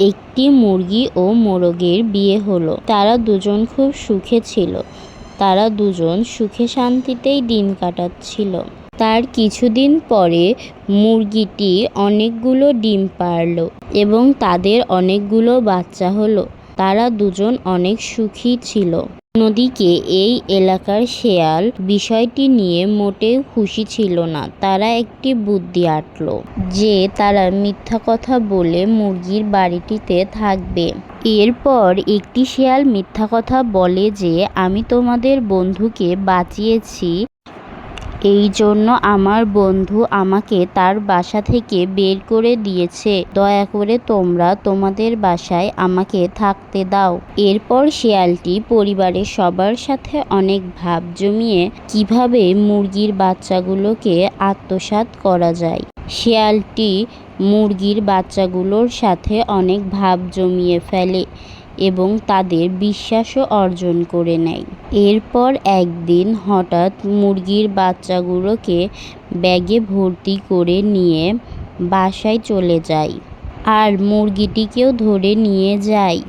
একটি মুরগি ও মোরগের বিয়ে হলো। তারা দুজন খুব সুখে ছিল। তারা দুজন সুখে শান্তিতেই দিন কাটাচ্ছিল। তার কিছুদিন পরে মুরগিটি অনেকগুলো ডিম পারল এবং তাদের অনেকগুলো বাচ্চা হলো। তারা দুজন অনেক সুখী ছিল। নদীকে এই এলাকার শেয়াল বিষয়টি নিয়ে মোটেও খুশি ছিল না। তারা একটি বুদ্ধি আটল যে তারা মিথ্যা কথা বলে মুরগির বাড়িটিতে থাকবে। এরপর একটি শেয়াল মিথ্যা কথা বলে যে, আমি তোমাদের বন্ধুকে বাঁচিয়েছি এই জন্য আমার বন্ধু আমাকে তার বাসা থেকে বের করে দিয়েছে। দয়া করে তোমরা তোমাদের বাসায় আমাকে থাকতে দাও। এরপর শিয়ালটি পরিবারের সবার সাথে অনেক ভাব জমিয়ে কীভাবে মুরগির বাচ্চাগুলোকে আত্মসাৎ করা যায়। শিয়ালটি মুরগির বাচ্চাগুলোর সাথে অনেক ভাব জমিয়ে ফেলে। এবং তাদের বিশ্বাসও অর্জন করে নেয়। এরপর একদিন হঠাৎ মুরগির বাচ্চাগুলোকে ব্যাগে ভর্তি করে নিয়ে বাসায় চলে যায় আর মুরগিটিকেও ধরে নিয়ে যায়।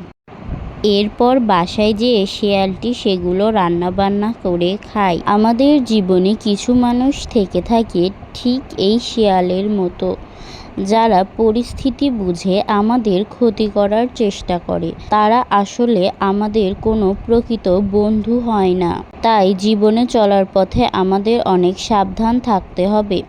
এরপর বাসায় যেয়ে শেয়ালটি সেগুলো রান্নাবান্না করে খায়। আমাদের জীবনে কিছু মানুষ থেকে থাকে ঠিক এই শেয়ালের মতো, যারা পরিস্থিতি বুঝে আমাদের ক্ষতি করার চেষ্টা করে। তারা আসলে আমাদের কোনো প্রকৃত বন্ধু হয় না। তাই জীবনে চলার পথে আমাদের অনেক সাবধান থাকতে হবে।